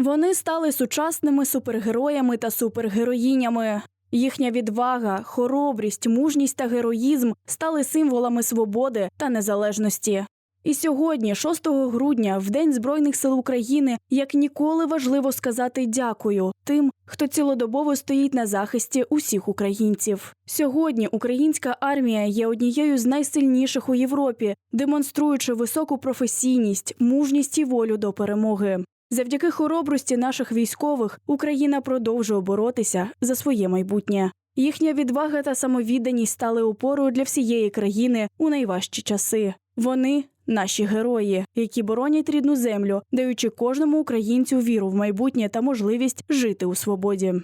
Вони стали сучасними супергероями та супергероїнями. Їхня відвага, хоробрість, мужність та героїзм стали символами свободи та незалежності. І сьогодні, 6 грудня, в День Збройних сил України, як ніколи важливо сказати дякую тим, хто цілодобово стоїть на захисті усіх українців. Сьогодні українська армія є однією з найсильніших у Європі, демонструючи високу професійність, мужність і волю до перемоги. Завдяки хоробрості наших військових Україна продовжує боротися за своє майбутнє. Їхня відвага та самовідданість стали опорою для всієї країни у найважчі часи. Вони наші герої, які боронять рідну землю, даючи кожному українцю віру в майбутнє та можливість жити у свободі.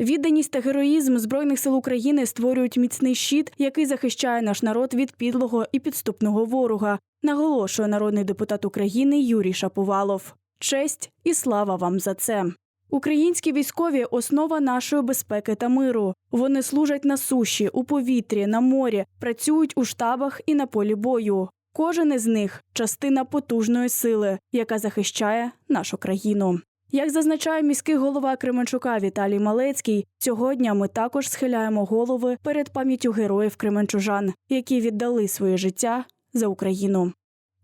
Відданість та героїзм збройних сил України створюють міцний щит, який захищає наш народ від підлого і підступного ворога, наголошує народний депутат України Юрій Шаповалов. Честь і слава вам за це. Українські військові основа нашої безпеки та миру. Вони служать на суші, у повітрі, на морі, працюють у штабах і на полі бою. Кожен із них частина потужної сили, яка захищає нашу країну. Як зазначає міський голова Кременчука Віталій Малецький, цього дня ми також схиляємо голови перед пам'яттю героїв Кременчужан, які віддали своє життя за Україну.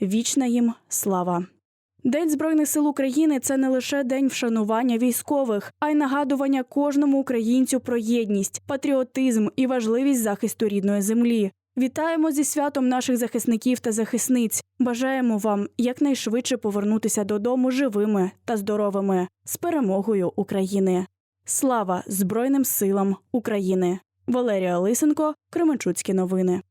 Вічна їм слава! День Збройних сил України це не лише день вшанування військових, а й нагадування кожному українцю про єдність, патріотизм і важливість захисту рідної землі. Вітаємо зі святом наших захисників та захисниць. Бажаємо вам якнайшвидше повернутися додому живими та здоровими з перемогою України. Слава Збройним силам України! Валерія Лисенко, Кременчуцькі новини.